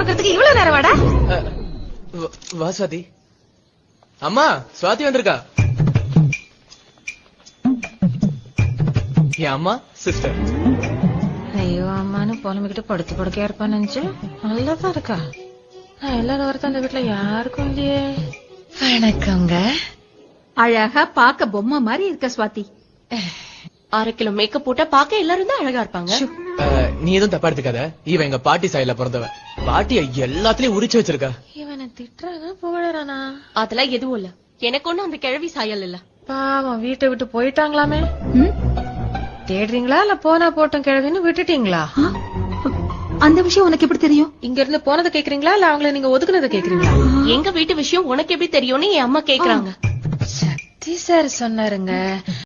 குடுக்கறதுக்கு இவ்வளவு நேரம் வாடா. வ- சுவாதி அம்மா சுவாதி வந்திருக்கா? என் அம்மா சிஸ்டர் ஐயோ அம்மானு புலம்பிக்கிட்டு படுத்து படுக்கையா இருப்பான்னு நினைச்சேன். நல்லாதான் இருக்கா? நான் எல்லாரும் வரத்த அந்த வீட்டுல யாருக்கும் இல்லையே. வணக்கங்க. அழகா பாக்க பொம்மை மாதிரி இருக்க சுவாதி. அரை கிலோ மேக்கப் போட்டா பார்க்க எல்லாரும் தான் அழகா இருப்பாங்க. நீ எதுவும் தப்பா எடுத்துக்காத. இவ எங்க பாட்டி சாயில பிறந்தவ பாட்டிய எல்லாத்துலயும் உரிச்சு வச்சிருக்கா. இவனை திட்டுறானா புகழறானா? அதெல்லாம் எதுவும் இல்ல. எனக்கு ஒண்ணும் அந்த கிழவி சாயல் இல்ல. பாவம் வீட்டை விட்டு போயிட்டாங்களாமே? தேடுறீங்களா இல்ல போனா போட்டும் கிழவின்னு விட்டுட்டீங்களா? அந்த விஷயம் உனக்கு எப்படி தெரியும்? இங்க இருந்து போனதை கேக்குறீங்களா இல்ல அவங்கள நீங்க ஒதுக்குனதை கேக்குறீங்களா? எங்க வீட்டு விஷயம் உனக்கு எப்படி தெரியும்னு என் அம்மா கேக்குறாங்க. சக்தி சார் சொன்னாருங்க.